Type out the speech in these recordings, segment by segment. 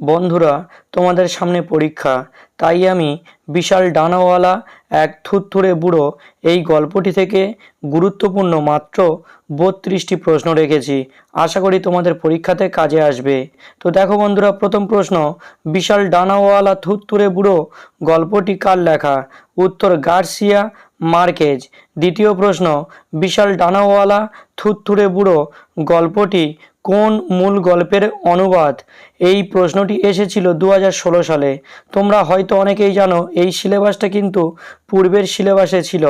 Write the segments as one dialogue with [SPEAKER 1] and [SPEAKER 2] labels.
[SPEAKER 1] বন্ধুরা, তোমাদের সামনে পরীক্ষা। তাই আমি বিশাল ডানাওয়ালা, এক থুরথুরে বুড়ো এই গল্পটি থেকে গুরুত্বপূর্ণ মাত্র বত্রিশটি প্রশ্ন রেখেছি। আশা করি তোমাদের পরীক্ষাতে কাজে আসবে। তো দেখো বন্ধুরা, প্রথম প্রশ্ন, বিশাল ডানাওয়ালা থুরথুরে বুড়ো গল্পটি কার লেখা? উত্তর, গার্সিয়া মার্কেজ। দ্বিতীয় প্রশ্ন, বিশাল ডানাওয়ালা থুরথুরে বুড়ো গল্পটি কোন মূল গল্পের অনুবাদ? এই প্রশ্নটি এসেছিল দু হাজার ষোলো সালে। তোমরা হয়তো অনেকেই জানো, এই সিলেবাসটা কিন্তু পূর্বের সিলেবাসে ছিল।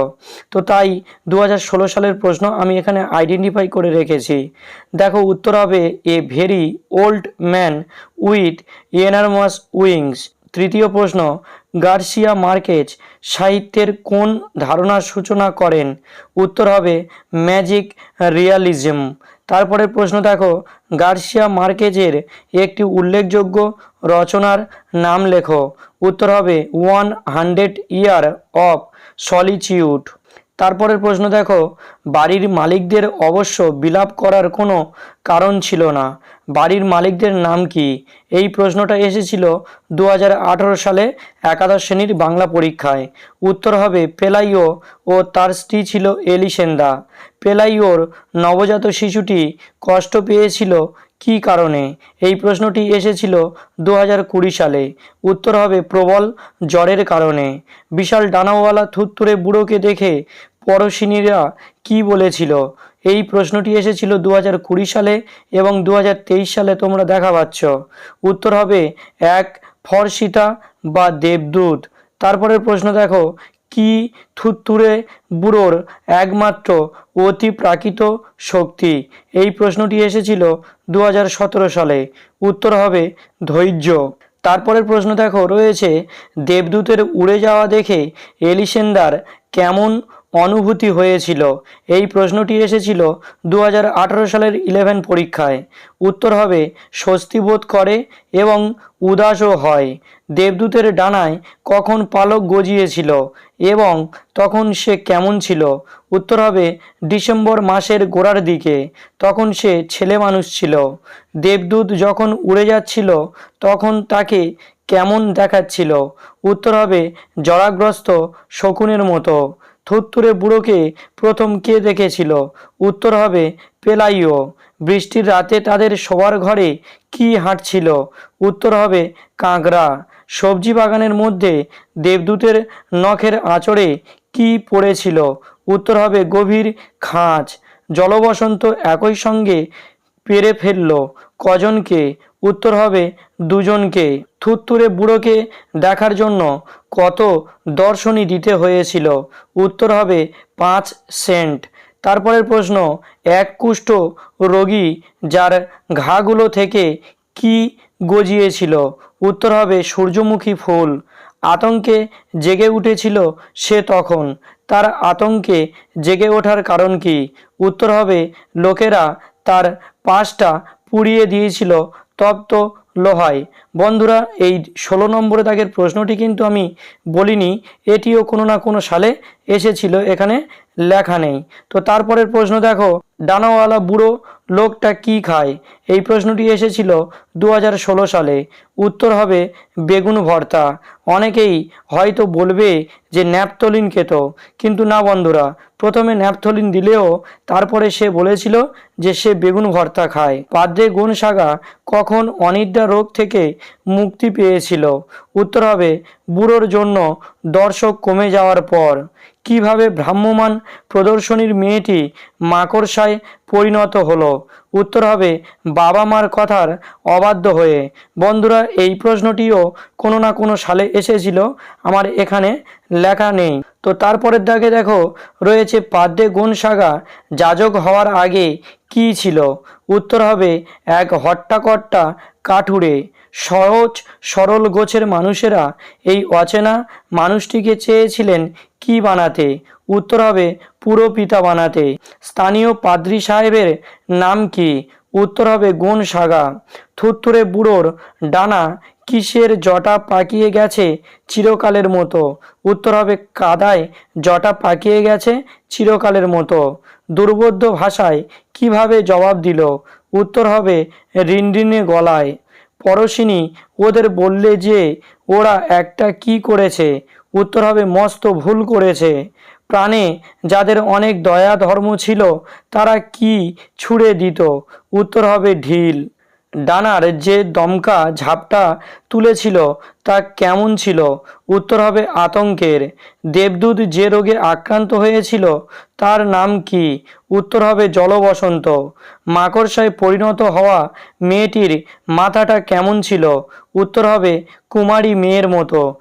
[SPEAKER 1] তো তাই দু হাজার ষোলো সালের প্রশ্ন আমি এখানে আইডেন্টিফাই করে রেখেছি। দেখো, উত্তর হবে a very old man with enormous wings তৃতীয় প্রশ্ন গার্সিয়া মার্কেজ সাহিত্যের কোন ধারণার সূচনা করেন? উত্তর হবে ম্যাজিক রিয়ালিজম তারপরের প্রশ্ন দেখো, গার্সিয়া মার্কেজের একটি উল্লেখযোগ্য রচনার নাম লেখো। উত্তর হবে one hundred year of solitude তারপরের প্রশ্ন দেখো, বাড়ির মালিকদের অবশ্য বিলাপ করার কোনো কারণ ছিল না। বাড়ির মালিকদের নাম কি? এই প্রশ্নটা এসেছিল দু হাজার আঠারো সালে একাদশ শ্রেণির বাংলা পরীক্ষায়। উত্তর হবে পেলাইও ও তার স্ত্রী ছিল এলিসেন্দা। পেলাইওর নবজাত শিশুটি কষ্ট পেয়েছিল কী কারণে? এই প্রশ্নটি এসেছিল দু সালে। উত্তর হবে প্রবল জ্বরের কারণে। বিশাল ডানাওয়ালা থুত্তুরে বুড়োকে দেখে পরশিনীরা কি বলেছিল? এই প্রশ্নটি এসেছিল দু হাজার কুড়ি সালে এবং দু হাজার তেইশ সালে তোমরা দেখা পাচ্ছ। উত্তর হবে এক, ফর্সিতা বা দেবদূত। তারপরের প্রশ্ন দেখো, কি থুত্তুরে বুড়োর একমাত্র অতি প্রাকৃত শক্তি? এই প্রশ্নটি এসেছিল দু হাজার সতেরো সালে। উত্তর হবে ধৈর্য। তারপরের প্রশ্ন দেখো, রয়েছে দেবদূতের উড়ে যাওয়া দেখে এলিসেন্দার কেমন অনুভূতি হয়েছিল। এই প্রশ্নটি এসেছিল দু হাজার আঠেরো সালের ইলেভেন পরীক্ষায়। উত্তর হবে, স্বস্তি বোধ করে এবং উদাসও হয়। দেবদূতের ডানায় কখন পালক গজিয়েছিল এবং তখন সে কেমন ছিল? উত্তর হবে, ডিসেম্বর মাসের গোড়ার দিকে, তখন সে ছেলে মানুষ ছিল। দেবদূত যখন উড়ে যাচ্ছিল, তখন তাকে কেমন দেখাচ্ছিল? উত্তর হবে, জরাগ্রস্ত, শকুনের মতো। থুত্তুরে বুড়োকে প্রথম কে দেখেছিল? উত্তর হবে পেলাইও। বৃষ্টির রাতে তাদের শোবার ঘরে কি হাঁটছিল? উত্তর হবে কাঁকড়া। সবজি বাগানের মধ্যে দেবদূতের নখের আঁচড়ে কি পড়েছিল? উত্তর হবে গভীর খাঁচ জলবসন্ত একই সঙ্গে পেরে ফেলল। কজনকে? উত্তর হবে, দুজনকে। থুত্তুরে বুড়োকে দেখার জন্য কত দর্শনী দিতে হয়েছিল? উত্তর হবে, পাঁচ সেন্ট। তারপরের প্রশ্ন, এক কুষ্ঠ রোগী যার ঘাগুলো থেকে কি গজিয়েছিল? উত্তর হবে, সূর্যমুখী ফুল। আতঙ্কে জেগে উঠেছিল সে তখন। তার আতঙ্কে জেগে ওঠার কারণ কি? উত্তর হবে, লোকেরা তার পাশটা পুড়িয়ে দিয়েছিল। তপ্ত লোহায় বন্ধুরা, এই ষোলো নম্বরে দাগের প্রশ্নটি কিন্তু আমি বলিনি, এটিও কোনো না কোনো সালে এসেছিল, এখানে লেখা নেই। তো তারপরের প্রশ্ন দেখো, ডানাওয়ালা বুড়ো লোকটা কি খায়? এই প্রশ্নটি এসেছিল দু হাজার ষোলো সালে। উত্তর হবে, বেগুন ভর্তা। অনেকেই হয়তো বলবে যে ন্যাপথলিন খেত, কিন্তু না বন্ধুরা, প্রথমে ন্যাপথলিন দিলেও তারপরে সে বলেছিল যে সে বেগুন ভর্তা খায়। পাদ্রে গুণ সাগা কখন অনিদ্রা রোগ থেকে মুক্তি পেয়েছিল। উত্তর হবে, বুড়োর জন্য দর্শক কমে যাওয়ার পর। কীভাবে ভ্রাম্যমান প্রদর্শনীর মেয়েটি মাকড়সায় পরিণত হলো? উত্তর হবে, বাবা মার কথার অবাধ্য হয়ে। বন্ধুরা, এই প্রশ্নটিও কোনো না কোনো সালে এসেছিল। আমার এখানে লেখা নেই। তো তারপরের দাগে দেখো, রয়েছে পাদ্যে গুণ সাগা যাজক হওয়ার আগে কি ছিল? উত্তর হবে, এক হট্টাকট্টা কাঠুরে, সহজ, সরল গোছের মানুষেরা এই অচেনা মানুষটিকে চেয়েছিলেন কি বানাতে? উত্তর হবে, পুরো পিতা বানাতে। স্থানীয় পাদ্রি সাহেবের নাম কি? উত্তর হবে, গুণ সাগা। থুত্তুরে বুড়োর ডানা কিসের জটা পাকিয়ে গেছে চিরকালের মতো? উত্তর হবে, কাদায় জটা পাকিয়ে গেছে চিরকালের মতো। দুর্বোধ্য ভাষায় কীভাবে জবাব দিল? উত্তর হবে রিনরিনে গলায়। পরশিনী ওদের বললে যে, ওরা একটা কি করেছে? উত্তর হবে, মস্ত ভুল করেছে। প্রাণে যাদের অনেক দয়া ধর্ম ছিল, তারা কি ছুড়ে দিত? উত্তর হবে, ঢিল। ডানার যে দমকা ঝাপটা তুলেছিল তা কেমন ছিল? উত্তর হবে আতঙ্কের। দেবদূত যে রোগে আক্রান্ত হয়েছিল তার নাম কি? উত্তর হবে জলবসন্ত। মাকড়সায় পরিণত হওয়া মেয়েটির মাথাটা কেমন ছিল? উত্তর হবে কুমারী মেয়ের মতো।